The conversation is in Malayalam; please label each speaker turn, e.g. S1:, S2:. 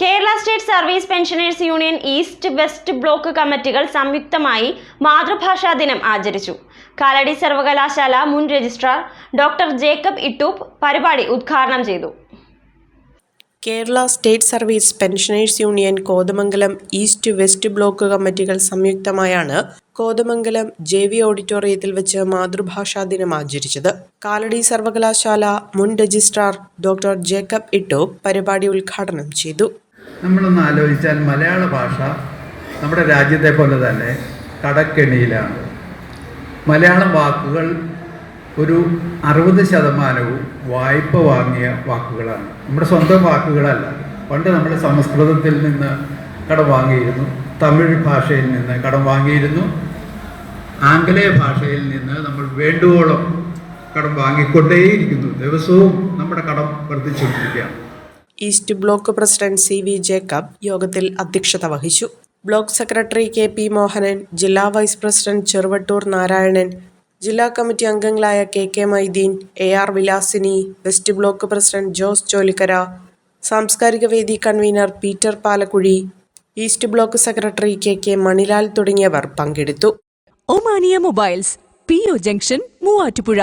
S1: Kerala state service pensioners union east west block കമ്മിറ്റികൾ സംയുക്തമായി മാതൃഭാഷാ ദിനം ആചരിച്ചു. കാലടി സർവകലാശാല മുൻ രജിസ്ട്രാർ ഡോക്ടർ ജേക്കബ് ഇട്ടൂപ്പ് പരിപാടി ഉദ്ഘാടനം ചെയ്തു.
S2: Kerala state service pensioners union Kothamangalam east west block കമ്മിറ്റികൾ സംയുക്തമായാണ് കോതമംഗലം ജെ വി ഓഡിറ്റോറിയത്തിൽ വെച്ച് മാതൃഭാഷാ ദിനം ആചരിച്ചത്. കാലടി സർവകലാശാല മുൻ രജിസ്ട്രാർ ഡോക്ടർ ജേക്കബ് ഇട്ടോ പരിപാടി ഉദ്ഘാടനം ചെയ്തു.
S3: നമ്മളൊന്ന് ആലോചിച്ചാൽ മലയാള ഭാഷ നമ്മുടെ രാജ്യത്തെ പോലെ തന്നെ കടക്കെണിയിലാണ്. മലയാള വാക്കുകൾ ഒരു അറുപത് ശതമാനവും വായ്പ വാങ്ങിയ വാക്കുകളാണ്. നമ്മുടെ സ്വന്തം വാക്കുകളല്ല. പണ്ട് നമ്മൾ സംസ്കൃതത്തിൽ നിന്ന് കടം വാങ്ങിയിരുന്നു തമിഴ് ഭാഷയിൽ നിന്ന് കടം വാങ്ങിയിരുന്നു ആംഗലേയ ഭാഷയിൽ നിന്ന് നമ്മൾ വേണ്ടുവോളം കടം വാങ്ങിക്കൊണ്ടേയിരിക്കുന്നു. ദിവസവും നമ്മുടെ കടം വർദ്ധിച്ചുകൊണ്ടിരിക്കുകയാണ്.
S2: East block president C V Jacob യോഗത്തിൽ അധ്യക്ഷത വഹിച്ചു. Block secretary K P Mohanan ജില്ലാ വൈസ് പ്രസിഡന്റ് ചെറുവട്ടൂർ നാരായണൻ ജില്ലാ കമ്മിറ്റി അംഗങ്ങളായ K K Maideen A R Vilasini west block president Jose Cholikkara സാംസ്കാരിക വേദി convener Peter Palakkuzhi east block secretary K K Manilal തുടങ്ങിയവർ പങ്കെടുത്തു.
S4: Omania mobiles P O junction Muvattupuzha.